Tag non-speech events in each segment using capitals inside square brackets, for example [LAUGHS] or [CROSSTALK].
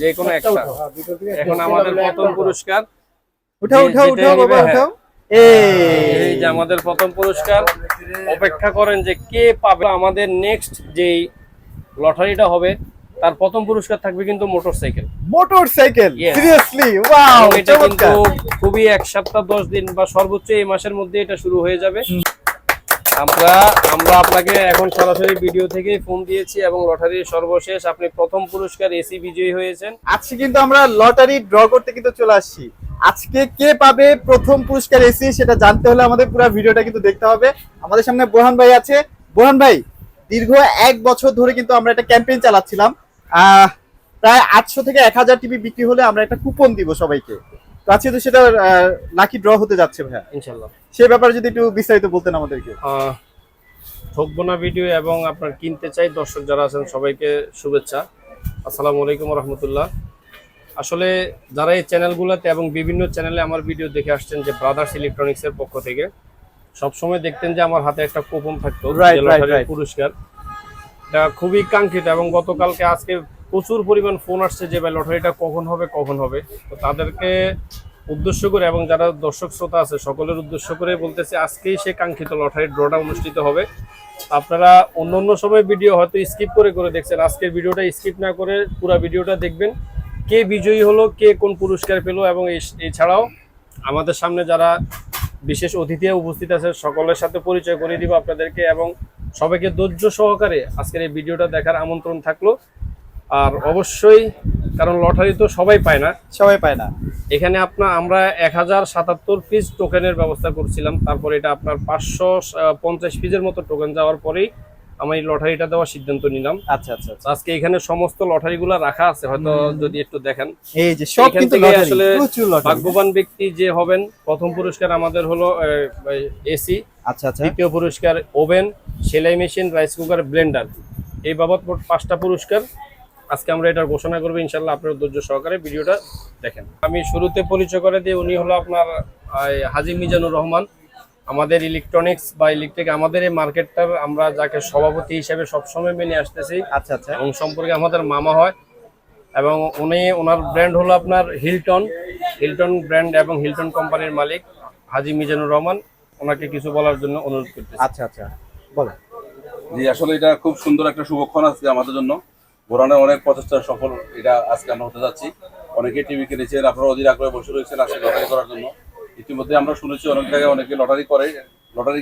যে কোনো একটা এখন আমাদের প্রথম পুরস্কার। উঠাও উঠাও উঠাও বাবা উঠাও। এই যে আমাদের প্রথম পুরস্কার। অপেক্ষা করেন যে কে পাবে। আমাদের নেক্সট যেই লটারিটা হবে তার প্রথম পুরস্কার থাকবে কিন্তু মোটরসাইকেল মোটরসাইকেল. সিরিয়াসলি ওয়াও এটা কিন্তু খুবই এক সপ্তাহ দশ দিন বা সর্বোচ্চ এই মাসের মধ্যে এটা শুরু হয়ে যাবে। আমরা আমরা আপনাকে এখন সরাসরি ভিডিও থেকে ফোন দিয়েছি এবং লটারির সর্বশেষ আপনি প্রথম পুরস্কার এসি বিজয়ী হয়েছেন। আজকে কিন্তু আমরা লটারি ড্র করতে কিন্তু চলে আসছি। আজকে কে পাবে প্রথম পুরস্কার এসি সেটা জানতে হলে আমাদের পুরো ভিডিওটা কিন্তু দেখতে হবে। আমাদের সামনে বোহান ভাই আছে। বোহান ভাই দীর্ঘ এক বছর ধরে কিন্তু আমরা একটা ক্যাম্পেইন চালাচ্ছিলাম। আহ, প্রায় আটশো থেকে এক হাজার টিভি বিক্রি হলে আমরা একটা কুপন দিব সবাইকে। তো আজকে তো সেটা লাকি ড্র হতে যাচ্ছে ভাইয়া। ইনশাল্লাহ। সে ব্যাপারে যদি একটু বিস্তারিত বলতেন আমাদেরকে। ঠকবো না ভিডিও এবং আপনার কিনতে চাই দর্শক যারা আছেন সবাইকে শুভেচ্ছা। আসসালামু আলাইকুম রহমতুল্লাহ। আসলে যারা এই চ্যানেলগুলোতে এবং বিভিন্ন চ্যানেলে আমার ভিডিও দেখে আসছেন যে ব্রাদার্স ইলেকট্রনিক্সের পক্ষ থেকে সবসময় দেখতেন যে আমার হাতে একটা কুপন থাকতো. পুরস্কার। এটা খুবই কাঙ্ক্ষিত এবং গতকালকে আজকে প্রচুর পরিমাণ ফোন আসছে যে ভাই লটারিটা কখন হবে কখন হবে? তো তাদেরকে উদ্দেশ্য করে এবং যারা দর্শক শ্রোতা আছে, সকলের উদ্দেশ্য করে বলতেছে, আজকেই সে কাঙ্ক্ষিত লটারির ড্রটা অনুষ্ঠিত হবে। আপনারা অন্য অন্য সময় ভিডিও হয়তো স্কিপ করে করে দেখছেন। আজকের ভিডিওটা স্কিপ না করে পুরো ভিডিওটা দেখবেন। কে বিজয়ী হলো, কে কোন পুরস্কার পেল এবং এছাড়াও আমাদের সামনে যারা বিশেষ অতিথি উপস্থিত আছে, সকলের সাথে পরিচয় করে দিব আপনাদেরকে এবং সবাইকে ধৈর্য সহকারে আজকের এই ভিডিওটা দেখার আমন্ত্রণ থাকল। আর অবশ্যই কারণ লটারি তো সবাই পায় না। সবাই পায় না। এখানে আপনার আমরা এক হাজার সাতাত্তর পিস টোকেনের ব্যবস্থা করছিলাম। তারপর এটা আপনার পাঁচশো পঞ্চাশ পিসের মতো টোকেন যাওয়ার পরেই আমি লটারিটা দেওয়ার সিদ্ধান্ত নিলাম। আচ্ছা আচ্ছা আচ্ছা। আজকে এখানে সমস্ত লটারিগুলো রাখা আছে হয়তো যদি একটু দেখেন। এই যে সব কিন্তু আসলে ভাগ্যবান ব্যক্তি যে হবেন প্রথম পুরস্কার আমাদের হলো এসি আচ্ছা আচ্ছা। দ্বিতীয় পুরস্কার ওভেন সেলাই মেশিন রাইস কুকার ব্লেন্ডার। এই বাবদ মোট পাঁচটা পুরস্কার। আজকে আমরা এটা ঘোষণা করব ইনশাল্লাহ আপনার ধৈর্য সহকারে ভিডিওটা দেখেন। আমি শুরুতে পরিচয় করে দিই উনি হলো আপনার হাজি মিজানুর রহমান। আমাদের ইলেকট্রনিক্স বা ইলেকট্রিক আমাদের এই মার্কেটটার আমরা যাকে সভাপতি হিসেবে সবসময় মেনে আসতেছি। আচ্ছা আচ্ছা। এবং সম্পর্কে আমাদের মামা হয়। এবং উনি ওনার ব্র্যান্ড হলো আপনার হিলটন হিলটন ব্র্যান্ড এবং হিলটন কোম্পানির মালিক হাজি মিজানুর রহমান। ওনাকে কিছু বলার জন্য অনুরোধ করতেছি। আচ্ছা আচ্ছা। বলেন। জি আসলে এটা খুব সুন্দর একটা শুভক্ষণ আজকে আমাদের জন্য। বোরানের অনেক প্রচেষ্টা সফল এটা আজকে আমরা হতে যাচ্ছি। অনেকে টিভি কিনেছেন আপনারা অধীর আগ্রহে বসে রয়েছেন আজকে লটারি করার জন্য। ইতিমধ্যে আমরা শুনেছি অনেক জায়গায় অনেকে লটারি করে লটারি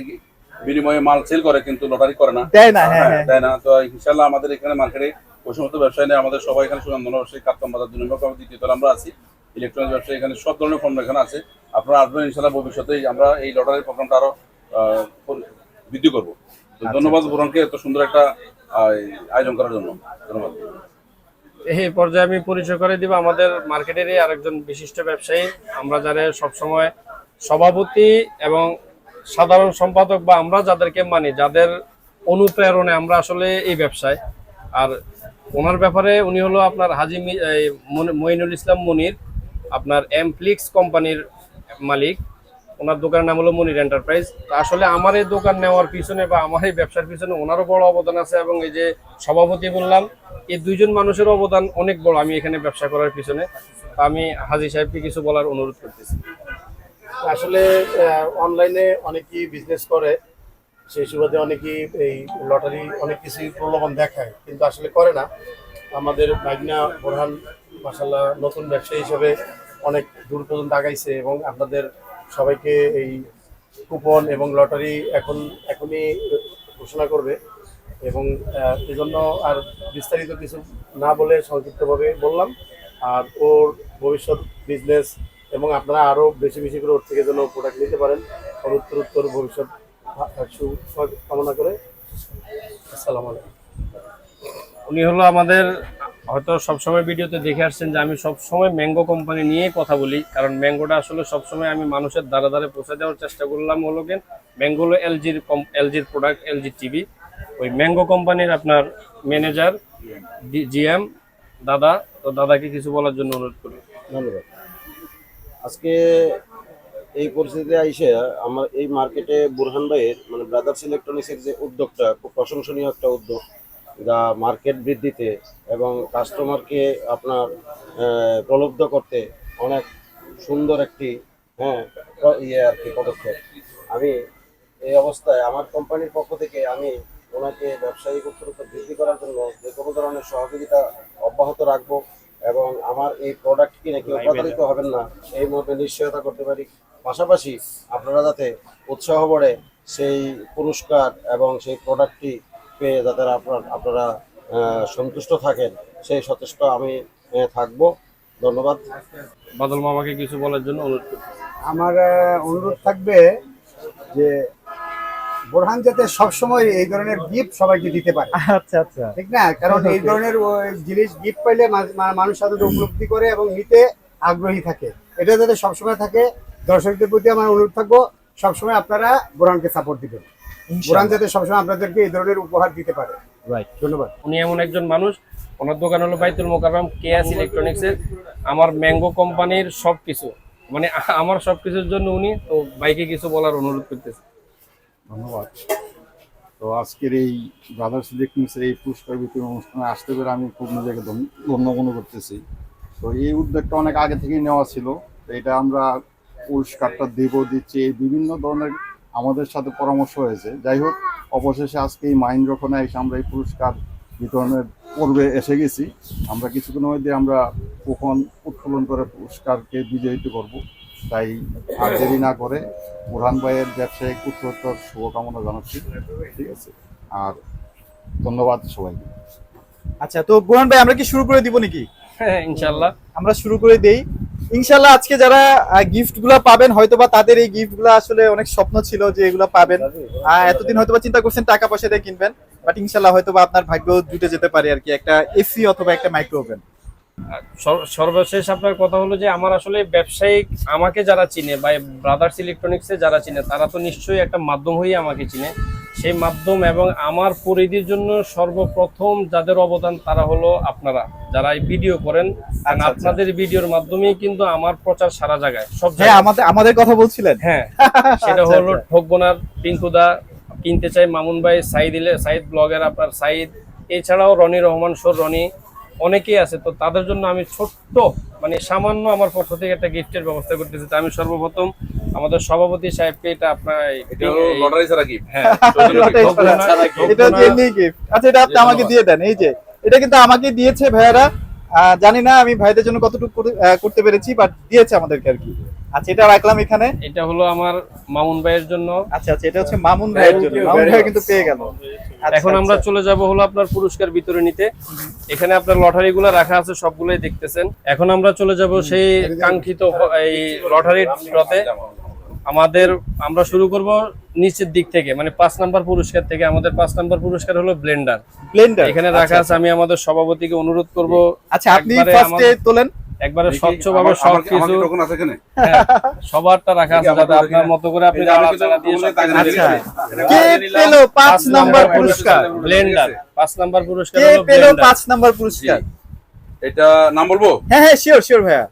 বিনিময়ে মাল সেল করে কিন্তু লটারি করে না। দেয় না হ্যাঁ হ্যাঁ, হ্যাঁ। দেয় না। তো ইনশাল্লাহ আমাদের এখানে মার্কেটে ওই সমস্ত ব্যবসায়ী নেই আমাদের সবাই এখানে সুনামধন্য ব্যবসায়ী কাপ্তাম বাজার দুই নম্বর দ্বিতীয় আমরা আছি। ইলেকট্রনিক ব্যবসায়ী এখানে সব ধরনের ফর্ম এখানে আছে। আপনারা আসবেন ইনশাল্লাহ ভবিষ্যতে আমরা এই লটারির প্রোগ্রামটা আরও আহ, বৃদ্ধি করব। ধন্যবাদ বোরনকে এত সুন্দর একটা আয়োজন করার জন্য। ধন্যবাদ। এই পর্যায়ে আমি পরিচয় করে দিব আমাদের মার্কেটেরই আরেকজন বিশিষ্ট ব্যবসায়ী। আমরা যারা সবসময় সভাপতি এবং সাধারণ সম্পাদক বা আমরা যাদেরকে মানি, যাদের অনুপ্রেরণে আমরা আসলে এই ব্যবসায়। আর ওনার ব্যাপারে উনি হলো আপনার হাজি মি- মঈনুল ইসলাম মনির, আপনার এমপ্লিক্স কোম্পানির মালিক। ওনার দোকানের নাম হলো মনির এন্টারপ্রাইজ আসলে আমার এই দোকান নেওয়ার পিছনে বা আমার এই ব্যবসার পিছনে ওনারও বড় অবদান আছে এবং এই যে সভাপতি বললাম, এই দুইজন মানুষের অবদান অনেক বড় আমি এখানে ব্যবসা করার পিছনে। আমি হাজি সাহেবকে কিছু বলার অনুরোধ করতেছি। আসলে অনলাইনে অনেকেই বিজনেস করে, সেই সুবাদে অনেকেই এই লটারি অনেক কিছুই প্রলোভন দেখায়, কিন্তু আসলে করে না। আমাদের মাইগনা বোরহান মাসাল্লাহ নতুন ব্যবসায়ী হিসেবে অনেক দূর পর্যন্ত আগাইছে এবং আপনাদের সবাইকে এই কুপন এবং লটারি এখন, এখনই ঘোষণা করবে এবং এজন্য আর বিস্তারিত কিছু না বলে সংক্ষিপ্তভাবে বললাম, আর ওর ভবিষ্যৎ বিজনেস এবং আপনারা আরও বেশি বেশি করে ওর থেকে যেন প্রোডাক্ট নিতে পারেন, ওর উত্তর উত্তর ভবিষ্যৎ কামনা করে। আসসালামু আলাইকুম। উনি হলো আমাদের হয়তো সবসময় ভিডিওতে দেখে আসছেন যে আমি সবসময় ম্যাঙ্গো কোম্পানি নিয়ে কথা বলি, কারণ ম্যাঙ্গোটা আসলে সবসময় আমি মানুষের দ্বারা দ্বারে পৌঁছে দেওয়ার চেষ্টা করলাম হলো কেন ম্যাঙ্গো হলো এলজির এলজির প্রোডাক্ট এলজি টিভি। ওই ম্যাঙ্গো কোম্পানির আপনার ম্যানেজার জিএম, দাদা, তো দাদাকে কিছু বলার জন্য অনুরোধ করি। ধন্যবাদ। আজকে এই পরিস্থিতিতে আইসে আমার এই মার্কেটে বুরহান ভাইয়ের মানে ব্রাদার্স ইলেকট্রনিক্সের যে উদ্যোগটা, খুব প্রশংসনীয় একটা উদ্যোগ। যা মার্কেট বৃদ্ধিতে এবং কাস্টমারকে আপনার প্রলুব্ধ করতে অনেক সুন্দর একটি হ্যাঁ ইয়ে আর কি পদক্ষেপ। আমি এই অবস্থায় আমার কোম্পানির পক্ষ থেকে আমি ওনাকে ব্যবসায়িক উত্তরোত্তর বৃদ্ধি করার জন্য যে কোনো ধরনের সহযোগিতা অব্যাহত রাখব এবং আমার এই প্রোডাক্ট কিনে কেউ প্রতারিত হবেন না। এই মর্মে নিশ্চয়তা করতে পারি। পাশাপাশি আপনারা যাতে উৎসাহ বড়ে সেই পুরস্কার এবং সেই প্রোডাক্টটি পেয়ে যাতে আপনার আপনারা সন্তুষ্ট থাকেন সেই সচেষ্ট আমি থাকব। ধন্যবাদ। বাদল মামাকে কিছু বলার জন্য অনুরোধ করছি। আমার অনুরোধ থাকবে যে বোরহান যাতে সবসময় এই ধরনের গিফট সবাইকে দিতে পারে। আচ্ছা আচ্ছা। ঠিক না? কারণ এই ধরনের ওই জিনিস গিফট পাইলে মানুষ সাধারণত উপলব্ধি করে এবং নিতে আগ্রহী থাকে। এটা যাতে সবসময় থাকে দর্শকদের প্রতি আমার অনুরোধ থাকব সবসময় আপনারা বোরহানকে সাপোর্ট দিবেন। বোরহান যাতে সবসময় আপনাদেরকে এই ধরনের উপহার দিতে পারে। রাইট ধন্যবাদ। উনি এমন একজন মানুষ ওনার দোকান হলো বাইতুল মোকাররম কেএস ইলেকট্রনিক্সের আমার ম্যাঙ্গো কোম্পানির সব কিছু মানে [LAUGHS] আমার সব কিছুর জন্য উনি তো বাইকে কিছু বলার অনুরোধ করতেছে। ধন্যবাদ। তো আজকের এই ব্রাদার্স ইলেকট্রনিক্সের এই পুরস্কার বিতরণ অনুষ্ঠানে আসতে পেরে আমি খুব নিজেকে ধন্য মনে করতেছি। তো এই উদ্যোগটা অনেক আগে থেকেই নেওয়া ছিল তো এটা আমরা পুরস্কারটা দেব দিচ্ছি এই বিভিন্ন ধরনের আমাদের সাথে পরামর্শ হয়েছে। যাই হোক অবশেষে আজকে এই মাহিন্দ্রক্ষণে এসে আমরা এই পুরস্কার বিতরণের পর্বে এসে গেছি। আমরা কিছুক্ষণের মধ্যে আমরা কখন উৎফুল্লন করে পুরস্কারকে বিজয়িত করব। তাই আর দেরি না করে বুরহান ভাইয়ের ব্যবসায়িক উত্তরোত্তর শুভকামনা জানাচ্ছি। ঠিক আছে? আর ধন্যবাদ সবাইকে। আচ্ছা তো বোরহান ভাই আমরা কি শুরু করে দিব নাকি? হ্যাঁ ইনশাল্লাহ আমরা শুরু করে দেই। ইনশাল্লাহ আজকে যারা গিফটগুলা পাবেন হয়তো বা তাদের এই গিফটগুলা আসলে অনেক স্বপ্ন ছিল যে এগুলা পাবেন। এতদিন হয়তোবা চিন্তা করছেন টাকা পয়সা দিয়ে কিনবেন বাট ইনশাল্লাহ হয়তোবা আপনার ভাগ্য জুটে যেতে পারে আর কি, একটা এসি অথবা একটা মাইক্রো ওভেন সর্বশেষ আপনার কথা হলো যে আমার আসলে ব্যবসায়িক আমাকে যারা চিনে বা ব্রাদার্স ইলেকট্রনিক্সে যারা চিনে, তারা তো নিশ্চয়ই একটা মাধ্যম হয়েই আমাকে চিনে। সেই মাধ্যম এবং আমার পরিধির জন্য সর্বপ্রথম যাদের অবদান তারা হলো আপনারা। যারা এই ভিডিও করেন কারণ আচ্ছা, আচ্ছা। আপনাদের ভিডিওর মাধ্যমেই কিন্তু আমার প্রচার সারা জায়গায় সব হ্যাঁ জায়গায়। আমাদের আমাদের কথা বলছিলেন। হ্যাঁ [LAUGHS] সেটা আচ্ছা, হলো আচ্ছা। ঠকবোনার পিঙ্কুদা কিনতে চাই মামুন ভাই সাইদ ইলে সাইদ ব্লগের আপনার সাইদ এছাড়াও রনি রহমান সোর রনি অনেকেই আছে। তো তাদের জন্য আমি ছোট্ট মানে সামান্য আমার পক্ষ থেকে একটা গিফটের ব্যবস্থা করতেছি তো আমি সর্বপ্রথম আমাদের সভাপতি সাহেবকে এটা আপনার এটা লটারি ছাড়া কি হ্যাঁ লটারি ঠকবোনা- ছাড়া এটা এমনি গিফট আচ্ছা এটা আপনি আমাকে দিয়ে দেন এই যে। এটা কিন্তু আমাকে দিয়েছে ভাইয়ারা। জানি না আমি ভাইদের জন্য কতটুকু করতে পেরেছি বাট দিয়েছে আমাদেরকে আর কি। আচ্ছা এটা রাখলাম এখানে। এটা হলো আমার মামুন ভাইয়ের জন্য। আচ্ছা আচ্ছা এটা হচ্ছে মামুন ভাইয়ের জন্য। মামুন ভাই কিন্তু পেয়ে গেল। আচ্ছা, এখন আমরা আচ্ছা। চলে যাব হলো আপনার পুরস্কার বিতরণীতে এখানে আপনার লটারি গুলো রাখা আছে সবগুলোই দেখতেছেন। এখন আমরা চলে যাব সেই কাঙ্ক্ষিত এই লটারির ড্রতে আমাদের আমরা শুরু করব নিচের দিক থেকে মানে পাঁচ নাম্বার পুরস্কার থেকে। আমাদের পাঁচ নাম্বার পুরস্কার হলো ব্লেন্ডার। ব্লেন্ডার। এখানে রাখা আছে আমি আমাদের সভাপতিকে অনুরোধ করব। আচ্ছা আপনি ফার্স্টে তোলেন। একবারে স্বচ্ছভাবে সবকিছু হ্যাঁ, সবারটা রাখা আছে যাতে আপনার। মতো করে আপনি আচ্ছা। কে। পেল পাঁচ নাম্বার পুরস্কার? ব্লেন্ডার। পাঁচ নাম্বার পুরস্কার কে হলো পেল পাঁচ নাম্বার পুরস্কার? এটা নাম বলব? হ্যাঁ হ্যাঁ শিওর শিওর ভাইয়া।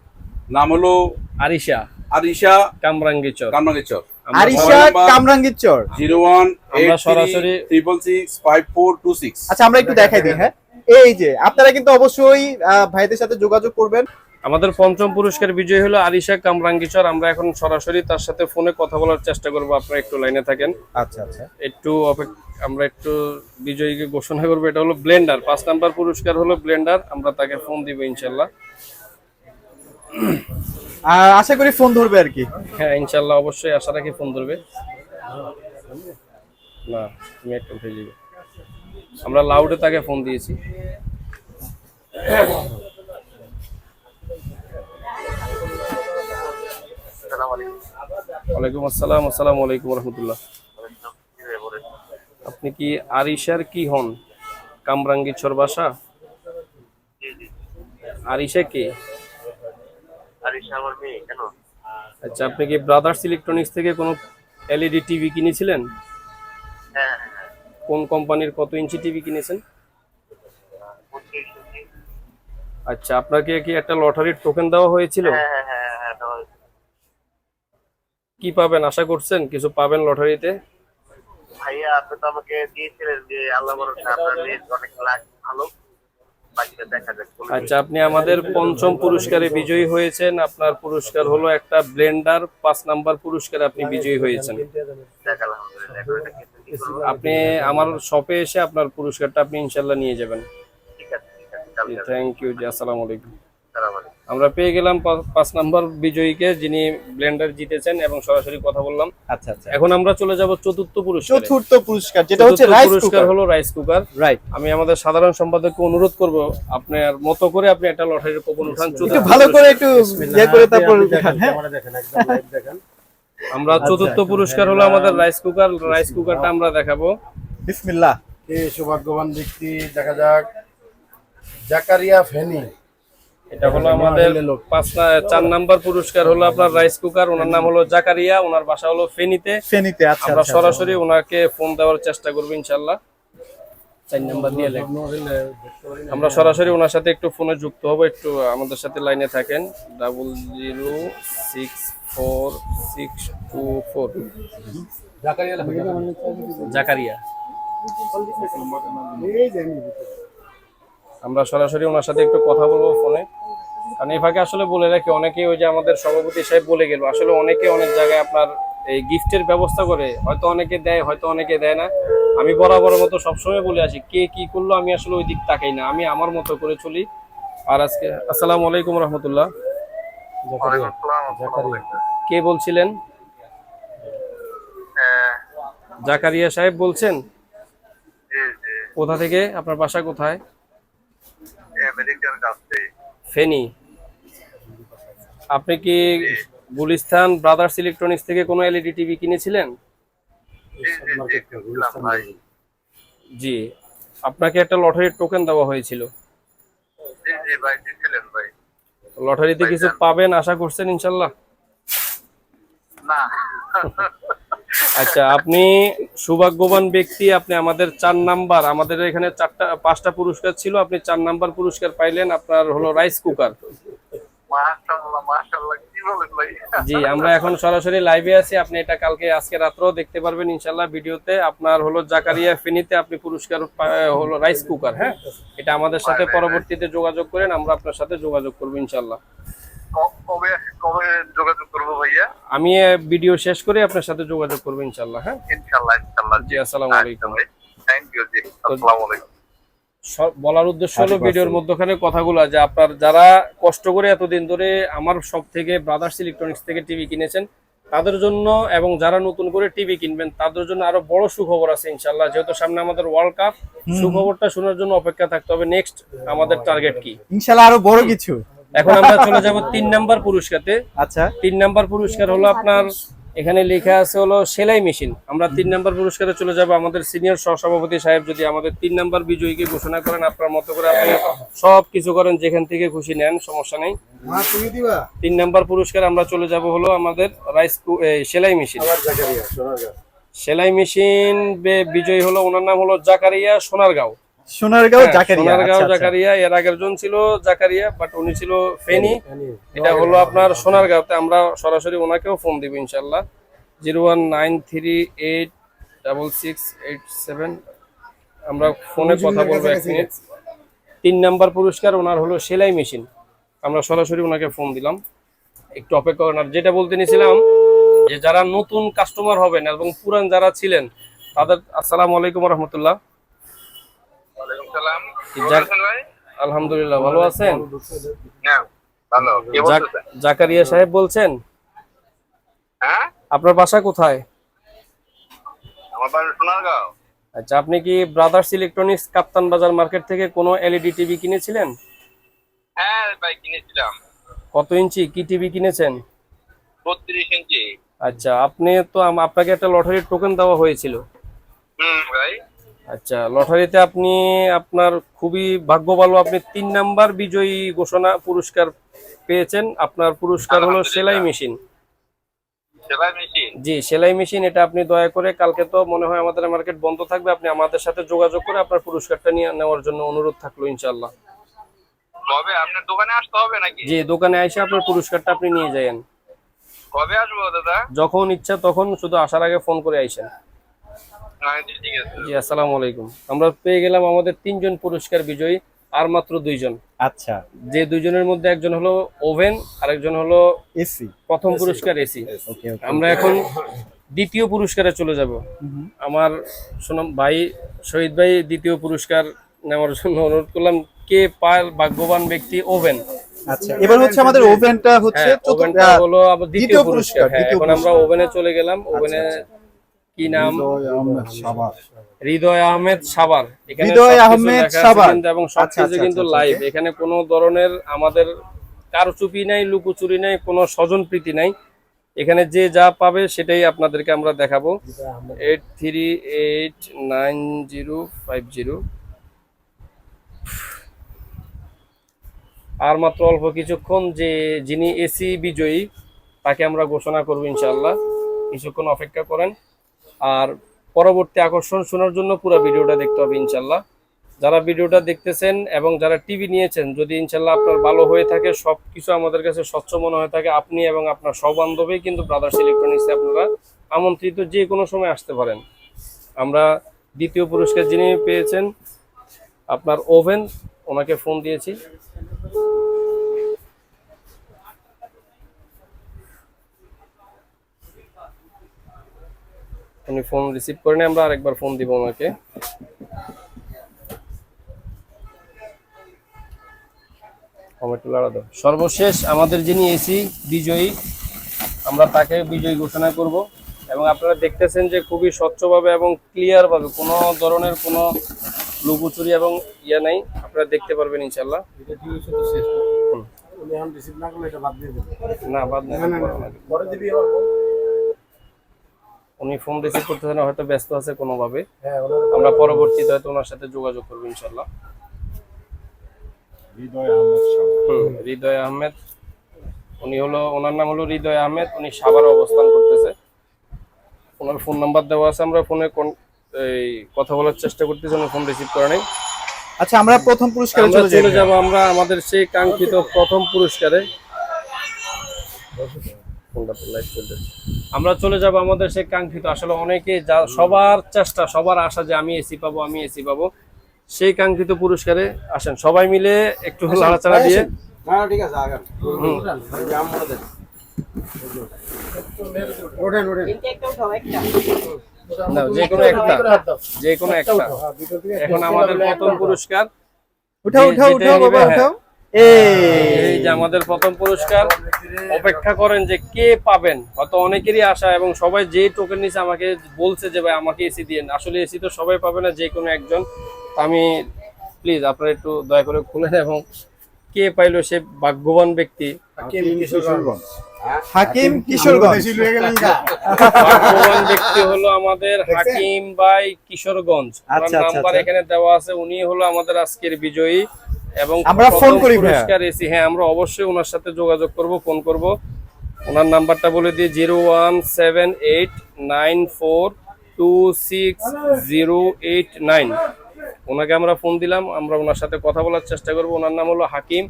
নাম হলো আরিশা। আরিশা কামরাঙ্গিচর। কামরাঙ্গেচর। আমরা আরিশা কামরাঙ্গীর চর জিরো ওয়ান আমরা সরাসরি- triple six five four two six আচ্ছা আমরা একটু দেখাই দিই হ্যাঁ? এই যে আপনারা কিন্তু অবশ্যই আহ, ভাইদের সাথে যোগাযোগ করবেন। আমাদের পঞ্চম পুরস্কার বিজয়ী হলো আরিশা কামরাঙ্গিচর। আমরা এখন সরাসরি তার সাথে ফোনে কথা বলার চেষ্টা করব। আপনারা একটু লাইনে থাকেন। আচ্ছা আচ্ছা। একটু অপেক্ষা আমরা একটু বিজয়ীকে ঘোষণা করব। এটা হলো ব্লেন্ডার। পাঁচ নাম্বার পুরস্কার হলো ব্লেন্ডার। আমরা তাকে ফোন দিব ইনশাল্লাহ। আশা করি ফোন ধরবে আর কি। হ্যাঁ ইনশাল্লাহ অবশ্যই আশা রাখি ফোন ধরবে। না নেট উঠে যাবে। আমরা লাউডে তাকে ফোন দিয়েছি। ওয়ালাইকুম আসসালাম, আসসালামু আলাইকুম রহমতুল্লাহ আপনি কি আরিশার কি হন? কামরাঙ্গীছর বাসা আরিশা কে? আচ্ছা আপনি কি ব্রাদার্স ইলেকট্রনিক্স থেকে কোনো এলইডি টিভি কিনেছিলেন? কোন কোম্পানির কত ইঞ্চি টিভি কিনেছেন? আচ্ছা আপনাকে কি একটা লটারির টোকেন দেওয়া হয়েছিল? কি পাবেন আশা করছেন? কিছু পাবেন লটারিতে? ভাইয়া আপনি তো আমাকে দিয়েছিলেন যে আল্লাহ আপনার অনেক ভালো। আচ্ছা আপনি আমাদের পঞ্চম পুরস্কারে বিজয়ী হয়েছেন। আপনার পুরস্কার হলো একটা ব্লেন্ডার পাঁচ নাম্বার পুরস্কারে আপনি বিজয়ী হয়েছেন? আপনি আমার শপে এসে আপনার পুরস্কারটা আপনি ইনশাল্লাহ নিয়ে যাবেন। থ্যাংক ইউ জি আসসালামু আলাইকুম। আমরা পেয়ে গেলাম পাঁচ নাম্বার বিজয়ীকে যিনি ব্লেন্ডার জিতেছেন এবং সরাসরি কথা বললাম। আচ্ছা আচ্ছা। এখন আমরা চলে যাব চতুর্থ পুরস্কার। চতুর্থ পুরস্কার যেটা হচ্ছে রাইস পুরস্কার কুকার হলো রাইস কুকার রাইট আমি আমাদের সাধারণ সম্পাদককে অনুরোধ করব আপনার মতো করে আপনি একটা লটারির কুপন উঠান একটু ভালো করে একটু ইয়ে করে তারপর হ্যাঁ? ক্যামেরা দেখেন একদম লাইভ দেখেন। আমরা চতুর্থ পুরস্কার হলো আমাদের রাইস কুকার রাইস কুকারটা আমরা দেখাবো। বিসমিল্লাহ। কে সৌভাগ্যবান ব্যক্তি দেখা যাক। জাকারিয়া ফেনি। এটা হলো আমাদের পাঁচ চার নাম্বার পুরস্কার হলো আপনার রাইস কুকার ওনার নাম হলো জাকারিয়া ওনার বাসা হলো ফেনীতে। ফেনীতে আচ্ছা আমরা আচ্ছা, সরাসরি ওনাকে ফোন দেওয়ার চেষ্টা করব ইনশাল্লাহ। চার নাম্বার দিয়ে আমরা সরাসরি ওনার সাথে একটু ফোনে যুক্ত হব একটু আমাদের সাথে লাইনে থাকেন। Double zero six four six two four. Zakaria আমরা সরাসরি ওনার সাথে একটু কথা বলব ফোনে। কারণ এই ফাঁকে আসলে বলে রাখি অনেকে ওই যে আমাদের সভাপতি সাহেব বলে গেল আসলে অনেকে অনেক জায়গায় আপনার এই গিফটের ব্যবস্থা করে হয়তো অনেকে দেয় হয়তো অনেকে দেয় না। আমি বরাবর মতো সবসময় বলে আসি কে কি করল আমি আসলে ওই দিক তাকাই না আমি আমার মতো করে চলি। আর আজকে আসসালামু আলাইকুম রহমতুল্লাহ। কে বলছিলেন? জাকারিয়া সাহেব বলছেন? কোথা থেকে? আপনার বাসা কোথায়? আমেরিকার কাছে ফেনী। আপনি কি গুলিস্তান ব্রাদার্স ইলেকট্রনিক্স থেকে কোনো এলইডি টিভি কিনেছিলেন? জি, আপনাকে একটা লটারির টোকেন দেওয়া হয়েছিল। লটারিতে কিছু পাবেন আশা করছেন ইনশাল্লাহ? না। আচ্ছা আপনি সৌভাগ্যবান ব্যক্তি আপনি আমাদের চার নাম্বার আমাদের এখানে চারটা পাঁচটা পুরস্কার ছিল আপনি চার নাম্বার পুরস্কার পাইলেন আপনার হলো রাইস কুকার। জি আমরা এখন সরাসরি লাইভে আছি আপনি এটা কালকে আজকে রাত্রেও দেখতে পারবেন ইনশাল্লাহ ভিডিওতে। আপনার হলো জাকারিয়া ফেনীতে আপনি পুরস্কার হলো রাইস কুকার হ্যাঁ? এটা আমাদের সাথে পরবর্তীতে যোগাযোগ করেন আমরা আপনার সাথে যোগাযোগ করব ইনশাল্লাহ কবে কবে যোগাযোগ করব ভাইয়া? আমি ভিডিও শেষ করে আপনার সাথে যোগাযোগ করব ইনশাল্লাহ হ্যাঁ? ইনশাআল্লাহ ইনশাআল্লাহ। জি আসসালামু আলাইকুম। থ্যাংক ইউ জি আসসালামু আলাইকুম। বলার উদ্দেশ্য হলো ভিডিওর মধ্যখানে কথাগুলো যে আপনার যারা কষ্ট করে এতদিন ধরে আমার সব থেকে ব্রাদার্স ইলেকট্রনিক্স থেকে টিভি কিনেছেন তাদের জন্য এবং যারা নতুন করে টিভি কিনবেন তাদের জন্য আরও বড় সুখবর আছে ইনশাল্লাহ যেহেতু সামনে আমাদের ওয়ার্ল্ড কাপ সুখবরটা শোনার জন্য অপেক্ষা থাকতে হবে। নেক্সট আমাদের টার্গেট কি? ইনশাল্লাহ আরও বড় কিছু। এখন আমরা চলে যাব তিন নাম্বার পুরস্কারে আচ্ছা। তিন নাম্বার পুরস্কার হলো আপনার এখানে লেখা আছে হলো সেলাই মেশিন। আমরা তিন নাম্বার পুরস্কারে চলে যাব আমাদের সিনিয়র সহসভাপতি সাহেব যদি আমাদের তিন নাম্বার বিজয়ীকে ঘোষণা করেন আপনার মতো করে আপনি সব কিছু করেন যেখান থেকে খুশি নেন সমস্যা নেই। মা তুমি দিবা? তিন নাম্বার পুরস্কার আমরা চলে যাব হলো আমাদের রাইস কু- সেলাই মেশিন। সেলাই মেশিন বিজয়ী হলো ওনার নাম হলো জাকারিয়া সোনারগাঁও। সোনারগাঁও হ্যাঁ, জাকারিয়া সোনারগাঁও আচ্ছা, আচ্ছা। জাকারিয়া এর আগের জন ছিল জাকারিয়া বাট উনি ছিল ফেনী। এটা হলো আপনার সোনারগাঁওতে। আমরা সরাসরি ওনাকেও ফোন দিব ইনশাল্লাহ zero one nine three eight double six eight seven. আমরা ফোনে কথা বলব এক মিনিট। তিন নাম্বার পুরস্কার ওনার হলো সেলাই মেশিন। আমরা সরাসরি ওনাকে ফোন দিলাম। একটু অপেক্ষা করেন। আর যেটা বলতে নিয়েছিলাম যে যারা নতুন কাস্টমার হবেন এবং পুরান যারা ছিলেন তাদের আসসালামু আলাইকুম রহমতুল্লাহ। আলহামদুলিল্লাহ ভালো আছেন? হ্যাঁ জাকারিয়া সাহেব বলছেন? হ্যাঁ? আপনার বাসা কোথায়? আচ্ছা আপনি কি ব্রাদার্স ইলেকট্রনিক্স কাপ্তান বাজার মার্কেট থেকে কোনো এলইডি টিভি কিনেছিলেন? হ্যাঁ ভাই কিনেছিলাম। কত ইঞ্চি? কি টিভি কিনেছেন? ইঞ্চি। আচ্ছা আপনি তো আপনাকে একটা লটারির টোকেন দেওয়া হয়েছিল। হুম ভাই। আচ্ছা লটারিতে আপনি আপনার খুবই ভাগ্য ভালো আপনি তিন নাম্বার বিজয়ী ঘোষণা পুরস্কার পেয়েছেন। আপনার পুরস্কার হলো সেলাই মেশিন। জি সেলাই মেশিন এটা আপনি দয়া করে কালকে তো মনে হয় আমাদের মার্কেট বন্ধ থাকবে আপনি আমাদের সাথে যোগাযোগ করে আপনার পুরস্কারটা নিয়ে নেওয়ার জন্য অনুরোধ থাকল ইনশাল্লাহ কবে? আপনার দোকানে আসতে হবে নাকি? জি দোকানে এসে আপনার পুরস্কারটা আপনি নিয়ে যাবেন কবে আসব দাদা? যখন ইচ্ছা তখন শুধু আসার আগে ফোন করে আইসেন। জি আসসালামু আলাইকুম। আমরা পেয়ে গেলাম আমাদের তিনজন পুরস্কার বিজয়ী আর মাত্র দুইজন। আচ্ছা। যে দুইজনের মধ্যে একজন হলো ওভেন আরেকজন হলো এসি। প্রথম পুরস্কার এসি। আমরা এখন দ্বিতীয় পুরস্কারে চলে যাব। আমার সুনাম ভাই শহীদ ভাই দ্বিতীয় পুরস্কার নেওয়ার জন্য অনুরোধ করলাম কে পার ভাগ্যবান ব্যক্তি ওভেন? আচ্ছা এবার হচ্ছে আমাদের ওভেনটা হচ্ছে হ্যাঁ, ওভেনটা হলো আবার দ্বিতীয় পুরস্কার। হ্যাঁ, এখন আমরা ওভেনে চলে গেলাম ওভেনে কি নাম? হৃদয় আহমেদ সাবার হৃদয় আহমেদ সাবার এখানে হৃদয় আহমেদ সাবার। এবং আচ্ছা, সবকিছু আচ্ছা, কিন্তু আচ্ছা, লাইভ এখানে কোনো ধরনের আমাদের কারচুপি নাই লুকোচুরি নাই কোনো স্বজন প্রীতি নাই। এখানে যে যা পাবে সেটাই আপনাদেরকে আমরা দেখাবো। Eight three eight nine zero five zero আর মাত্র অল্প কিছুক্ষণ যে যিনি এসি বিজয়ী তাকে আমরা ঘোষণা করব ইনশাল্লাহ কিছুক্ষণ অপেক্ষা করেন। আর পরবর্তী আকর্ষণ শোনার জন্য পুরো ভিডিওটা দেখতে হবে ইনশাল্লাহ যারা ভিডিওটা দেখতেছেন এবং যারা টিভি নিয়েছেন, যদি ইনশাল্লাহ আপনার ভালো হয়ে থাকে সব কিছু আমাদের কাছে স্বচ্ছ মনে হয়ে থাকে, আপনি এবং আপনার সবান্ধবী কিন্তু ব্রাদার্স ইলেকট্রনিক্সে আপনারা আমন্ত্রিত যে কোনো সময় আসতে পারেন। আমরা দ্বিতীয় পুরস্কার যিনি পেয়েছেন, আপনার ওভেন ওনাকে ফোন দিয়েছি। উনি ফোন রিসিভ করে করেন আমরা আরেকবার ফোন দিব ওনাকে। সর্বশেষ আমাদের যিনি এসি বিজয়ী আমরা তাকে বিজয়ী ঘোষণা করব। এবং আপনারা দেখতেছেন যে খুবই স্বচ্ছভাবে এবং ক্লিয়ারভাবে কোনো ধরনের কোনো লুকোচুরি এবং ইয়ে নাই। আপনারা দেখতে পারবেন ইনশাল্লাহ না বাদ না বাদ নাই, করা লাগবে। পরে দিবি আবার phone? উনি ফোন রিসিভ করতেছেন না, হয়তো ব্যস্ত আছে কোনোভাবে। হ্যাঁ আমরা পরবর্তীতে হয়তো ওনার সাথে যোগাযোগ করব ইনশাল্লাহ হৃদয় আহমেদ সাবার হৃদয় আহমেদ। উনি হলো ওনার নাম হলো হৃদয় আহমেদ উনি সাভারে অবস্থান করতেছে। ওনার ফোন নাম্বার দেওয়া আছে আমরা ফোনে কোন- এই কথা বলার চেষ্টা করতেছি উনি ফোন রিসিভ করে নাই। আচ্ছা আমরা প্রথম পুরস্কারে চলে চলে যাব আমরা আমাদের সেই কাঙ্ক্ষিত প্রথম পুরস্কারে। ফোনটা তো live চলতেছে। আমরা চলে যাব আমাদের সেই কাঙ্ক্ষিত আসলে অনেকে যা সবার চেষ্টা সবার আশা যে আমি এসি পাবো আমি এসি পাবো সেই কাঙ্ক্ষিত পুরস্কারে আসেন। সবাই মিলে একটু লাড়াচাড়া দিয়ে। ঠিক আছে যে কোনো একটা যে কোনো একটা হ্যাঁ, এখন আমাদের প্রথম পুরস্কার উঠাও উঠাও উঠাও বাবা হ্যাঁ। উঠাও। এই যে আমাদের প্রথম পুরস্কার। অপেক্ষা করেন যে কে পাবেন। হয়তো অনেকেরই আশা এবং সবাই যে টোকেন নিচে আমাকে বলছে যে ভাই আমাকে এসি দিন আসলে এসি তো সবাই পাবে না যে কোনো একজন। আমি প্লিজ আপনারা একটু দয়া করে খুলেন এবং কে পাইলো সে ভাগ্যবান ব্যক্তি। হাকিম কিশোরগঞ্জ। ভাগ্যবান ব্যক্তি হলো আমাদের হাকিম ভাই কিশোরগঞ্জ। আচ্ছা, আচ্ছা, নাম্বার আচ্ছা। এখানে দেওয়া আছে। উনি হলো আমাদের আজকের বিজয়ী। এবং আমরা ফোন করি। পুরস্কার এসি হ্যাঁ আমরা অবশ্যই ওনার সাথে যোগাযোগ করব ফোন করব। ওনার নাম্বারটা বলে দিই zero one seven eight nine four two six zero eight nine. ওনাকে আমরা ফোন দিলাম আমরা ওনার সাথে কথা বলার চেষ্টা করব। ওনার নাম হলো হাকিম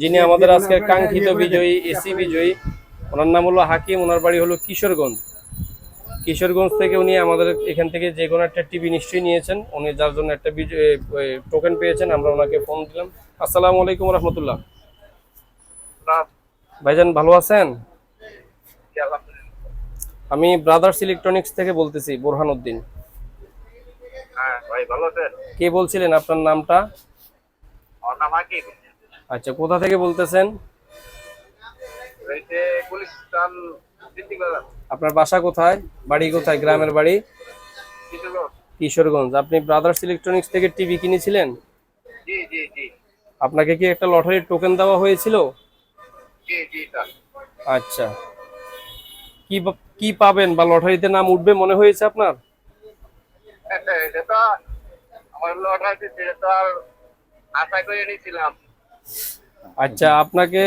যিনি আমাদের আজকের কাঙ্ক্ষিত বিজয়ী এসি বিজয়ী। ওনার নাম হলো হাকিম ওনার বাড়ি হলো কিশোরগঞ্জ। কিশোরগঞ্জ থেকে উনি আমাদের এখান থেকে যে কোনো একটা টিভি নিশ্চয়ই নিয়েছেন। উনি যার জন্য একটা টোকেন পেয়েছেন আমরা ওনাকে ফোন দিলাম। আসসালামু আলাইকুম রহমতুল্লাহ। ভাইজান ভালো আছেন? আমি ব্রাদার্স ইলেকট্রনিক্স থেকে বলতেছি বোরহান উদ্দিন। হ্যাঁ কে বলছিলেন আপনার নামটা? আচ্ছা কোথা থেকে বলতেছেন? আপনার বাসা কোথায়? বাড়ি কোথায়? গ্রামের বাড়ি? কিশোরগঞ্জ। আপনি ব্রাদার্স ইলেকট্রনিক্স থেকে টিভি কিনেছিলেন? জি জি জি। আপনাকে কি একটা লটারির টোকেন দেওয়া হয়েছিল? আচ্ছা। কি কি পাবেন বা লটারিতে নাম উঠবে মনে হয়েছে আপনার? আচ্ছা আপনাকে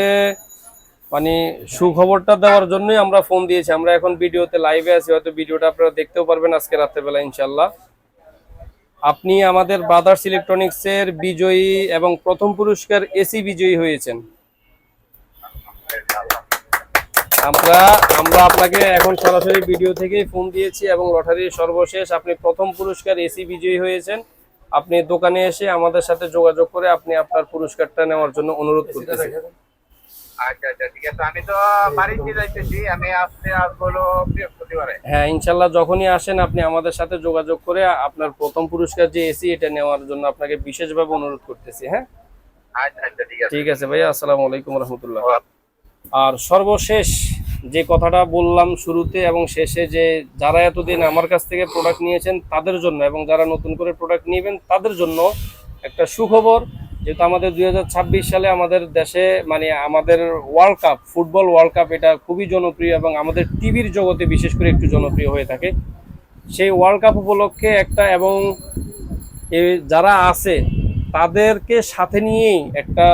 মানে সুখবরটা দেওয়ার জন্যই আমরা ফোন দিয়েছি। আমরা এখন ভিডিওতে লাইভে আছি হয়তো ভিডিওটা আপনারা দেখতেও পারবেন আজকে রাত্রেবেলা ইনশাল্লাহ আপনি আমাদের ব্রাদার্স ইলেকট্রনিক্সের বিজয়ী এবং প্রথম পুরস্কার এসি বিজয়ী হয়েছেন। আমরা আমরা আপনাকে এখন সরাসরি ভিডিও থেকেই ফোন দিয়েছি এবং লটারির সর্বশেষ আপনি প্রথম পুরস্কার এসি বিজয়ী হয়েছেন। আপনি দোকানে এসে আমাদের সাথে যোগাযোগ করে আপনি আপনার পুরস্কারটা নেওয়ার জন্য অনুরোধ করতেছি। আচ্ছা আচ্ছা ঠিক আছে। আমি তো বাড়িতে যাইতেছি আমি আসতে আসব হলো বৃহস্পতিবারে। হ্যাঁ ইনশাল্লাহ যখনই আসেন আপনি আমাদের সাথে যোগাযোগ করে আপনার প্রথম পুরস্কার যে এসি এটা নেওয়ার জন্য আপনাকে বিশেষভাবে অনুরোধ করতেছি হ্যাঁ? আচ্ছা আচ্ছা ঠিক আছে। ঠিক আছে ভাইয়া আসসালামু আলাইকুম রহমতুল্লাহ। আর সর্বশেষ যে কথাটা বললাম শুরুতে এবং শেষে যে যারা এতদিন আমার কাছ থেকে প্রোডাক্ট নিয়েছেন তাদের জন্য এবং যারা নতুন করে প্রোডাক্ট নেবেন তাদের জন্য একটা সুখবর যেহেতু আমাদের দুই হাজার ছাব্বিশ সালে আমাদের দেশে মানে আমাদের world cup football world cup এটা খুবই জনপ্রিয় এবং আমাদের টিভির জগতে বিশেষ করে একটু জনপ্রিয় হয়ে থাকে। সেই ওয়ার্ল্ড কাপ উপলক্ষে একটা এবং যারা আছে, তাদেরকে সাথে নিয়েই একটা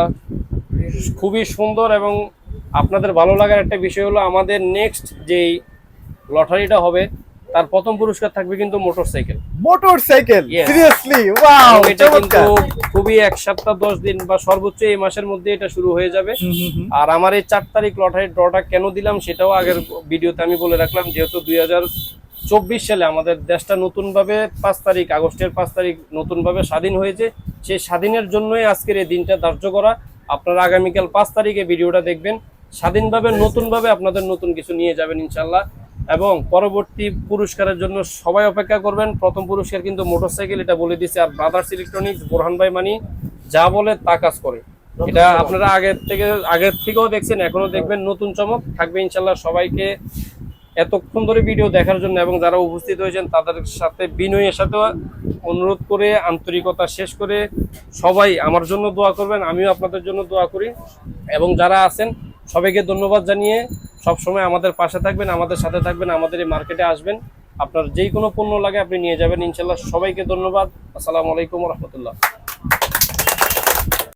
খুবই সুন্দর এবং আপনাদের ভালো লাগার একটা বিষয় হলো আমাদের নেক্সট যেই লটারিটা হবে তার প্রথম পুরস্কার থাকবে কিন্তু মোটরসাইকেল। মোটরসাইকেল? সিরিয়াসলি ওয়াও এটা কিন্তু খুবই এক সপ্তাহ দশ দিন বা সর্বোচ্চ এই মাসের মধ্যে এটা শুরু হয়ে যাবে। আর আমার এই চার তারিখ লটারির ড্রটা কেন দিলাম সেটাও আগের ভিডিওতে আমি বলে রাখলাম যেহেতু দুই চব্বিশ সালে আমাদের দেশটা নতুনভাবে পাঁচ তারিখ আগস্টের পাঁচ তারিখ নতুনভাবে স্বাধীন হয়েছে সেই স্বাধীনের জন্যই আজকের এই দিনটা ধার্য করা। আপনারা আগামীকাল পাঁচ তারিখে ভিডিওটা দেখবেন। স্বাধীনভাবে নতুনভাবে আপনাদের নতুন কিছু নিয়ে যাবেন ইনশাল্লাহ। এবং পরবর্তী পুরস্কারের জন্য সবাই অপেক্ষা করবেন। প্রথম পুরস্কার কিন্তু মোটরসাইকেল, এটা বলে দিচ্ছে আর ব্রাদার্স ইলেকট্রনিক্স বোরহান ভাই মানি, যা বলে তা কাজ করে। এটা আপনারা আগের থেকে, আগের থেকেও দেখছেন, এখনও দেখবেন নতুন চমক। থাকবে ইনশাল্লাহ সবাইকে এতক্ষণ ধরে ভিডিও দেখার জন্য এবং যারা উপস্থিত হয়েছেন, তাদের সাথে বিনয়ের সাথে অনুরোধ করে, আন্তরিকতা শেষ করে সবাই আমার জন্য দোয়া করবেন, আমিও আপনাদের জন্য দোয়া করি। এবং যারা আছেন সবাইকে ধন্যবাদ জানিয়ে সবসময় আমাদের পাশে থাকবেন, আমাদের সাথে থাকবেন, আমাদের এই মার্কেটে আসবেন। আপনার যেই কোনো পণ্য লাগে আপনি নিয়ে যাবেন। ইনশাল্লাহ সবাইকে ধন্যবাদ। আসসালামু আলাইকুম রহমতুল্লাহ।